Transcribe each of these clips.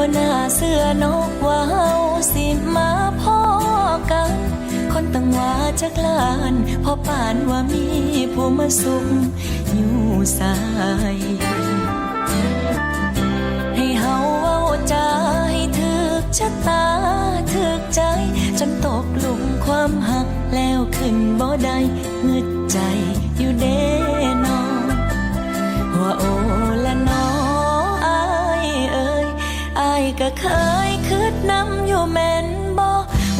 บ่น่าเสื้อนกว่าเฮาสิมาพ่อกัน คนตั้งว่าจักลานพอป่านว่ามีผู้มาสุขอยู่สาย ให้เฮาเว้าจาให้ถึกชะตาถึกใจ จนตกหลุมความหักแล้วขึ้นบ่ได้เงึดใจอยู่เด้ เคยคืดนำอยู่แม่นบ่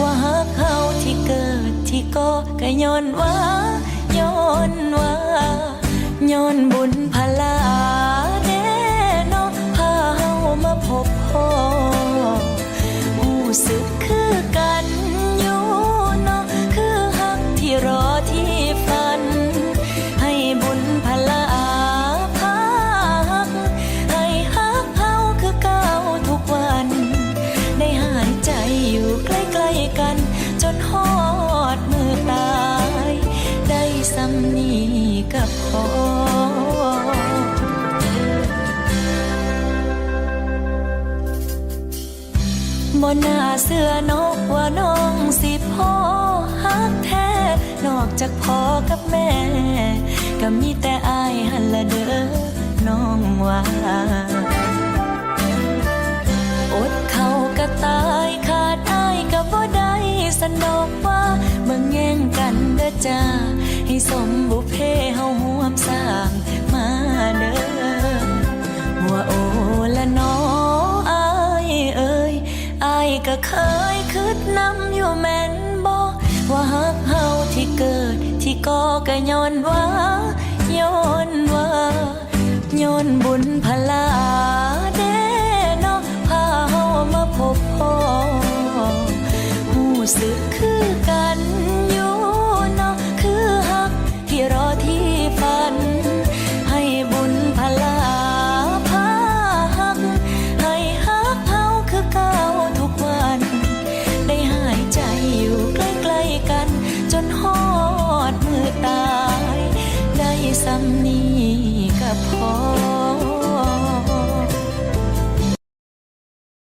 ว่าหักเขาที่เกิดที่ก็ก็ย้อนว่าย้อนว่าย้อนบุญพลาเด่นาะพาเฮามาพบพ่อรู้สึกคือ บ่น่าเสื้อนกว่าน้องสิพ่อฮักแท้ นอกจากพ่อกับแม่ ก็มีแต่อายหันละเด้อน้องว่าอดเขาก็ตายขาดอายก็บ่ได้สนดอกว่าเบิ่งแย่งกันเด้อจ้าให้สมบุพเพเฮาห่วมสร้าง เคยคิดนำอยู่แม่นบ่ว่าฮักเฮาที่เกิดที่ก่อก็ย้อนว่าย้อนว่าย้อนบุญพลาเด้เนาะพาเฮามาพบพ่อหูสึกำนี้